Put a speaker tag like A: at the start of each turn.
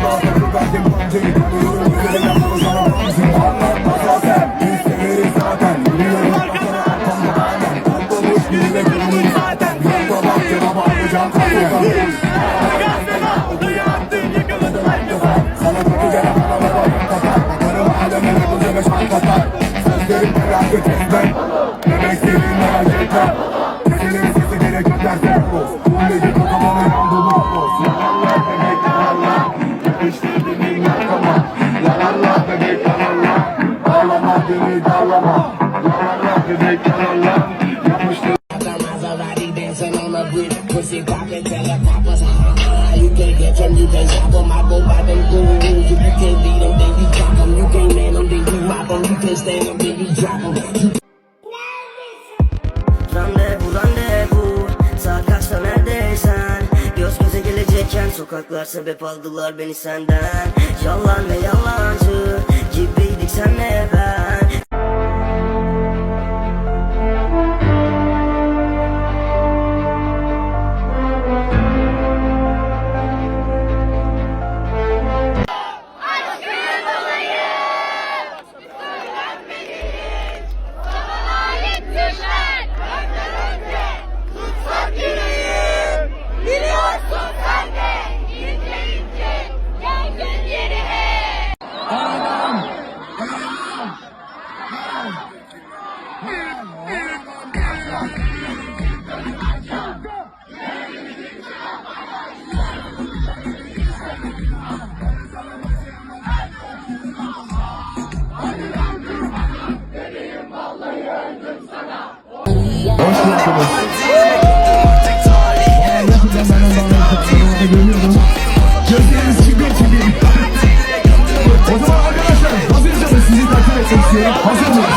A: Sana takı verdim
B: Dancing on the bridge, pussy poppin'
C: Randevu randevu Saat kaçta neredeysen Göz göze gelecekken Sokaklar sebep aldılar beni senden. Yalan ve yalancı
A: Gözleriniz kibir kibir O zaman arkadaşlar hazırsanız sizi takip etmek istiyorum Hazır mıyız?